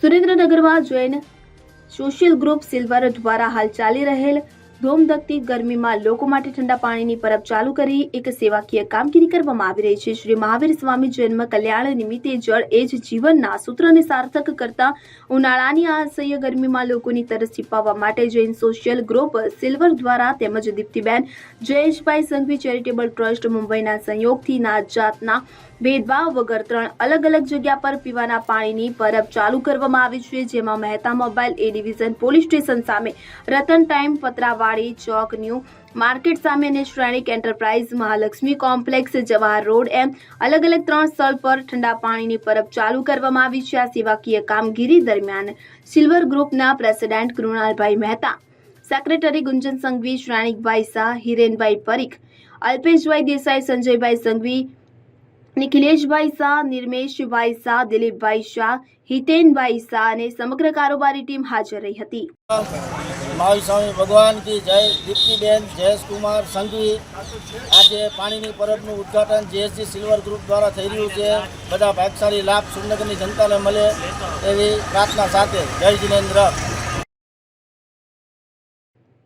સુરેન્દ્રનગરમાં Jain social group silver દ્વારા હાલ ચાલી રહેલ ધોમધકતી ગરમીમાં લોકો માટે ઠંડા પાણીની પરબ ચાલુ કરી એક સેવાકીય કામગીરી કરવામાં આવી રહી છે. શ્રી મહાવીર સ્વામી જન્મ કલ્યાણ નિમિત્તે જળ એ જ જીવનના સૂત્રને સાર્થક કરતા ઉનાળાની આ અસહ્ય ગરમીમાં લોકોની તરસ છીપાવવા માટે જૈન સોશિયલ ગ્રુપ સિલ્વર દ્વારા તેમજ દીપ્તિબેન જયેશભાઈ સંઘવી ચેરિટેબલ ટ્રસ્ટ મુંબઈના સંયોગથી ના જાતના ભેદભાવ વગર ત્રણ અલગ અલગ જગ્યા પર પીવાના પાણીની પરબ ચાલુ કરવામાં આવી છે. જેમાં Mehta mobile A division police station સામે Ratan time Patrawadi chowk new market સામે અને Shrenik enterprise Mahalaxmi complex Jawahar road એમ અલગ અલગ ત્રણ સ્થળ પર ઠંડા પાણીની પરબ ચાલુ કરવામાં આવી છે. આ સેવાકીય કામગીરી દરમિયાન સિલ્વર ગ્રુપના પ્રેસિડેન્ટ કૃણાલભાઈ મહેતા, સેક્રેટરી ગુંજન સંઘવી શ્રેણિકભાઈ શાહ, હિરેનભાઈ પરીખ, અલ્પેશભાઈ દેસાઈ, સંજયભાઈ સંઘવી નિખિલેશભાઈ શાહ નિર્મેશભાઈ શાહ દિલીપભાઈ શાહ હિતેનભાઈ શાહ અને સમગ્ર કારોબારી ટીમ હાજર રહી હતી. મહાવીર સ્વામી ભગવાન કી જય દીપ્તિબેન જયેશકુમાર સંઘવી. આજે પાણીની પરબનું ઉદ્ઘાટન જીએસજી સિલ્વર ગ્રુપ દ્વારા થઈ રહ્યું છે. બધા ભાગશાળી લાભ સુરનગરની જનતાને મળે એવી પ્રાર્થના સાથે જય જિનેન્દ્ર.